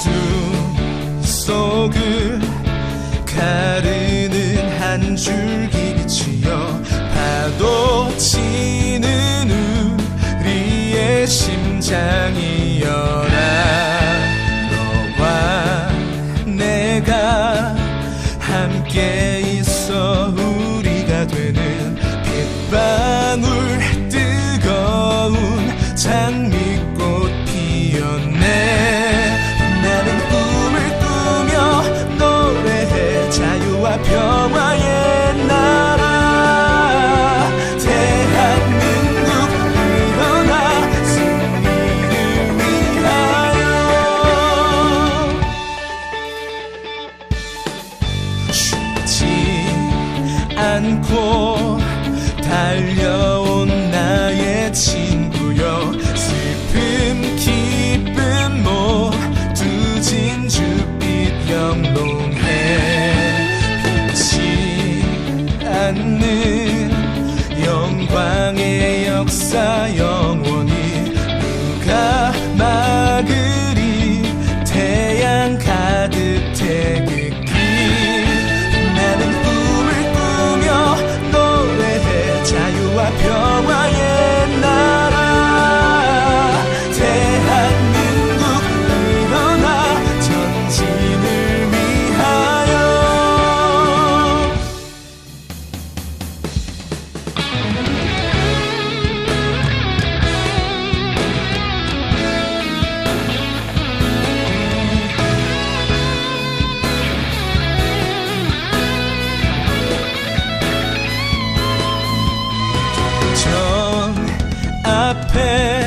어둠 속을 가르는 한 줄기 비치여 파도 치는 우리의 심장이여라 너와 내가 함께 않고 달리 앞에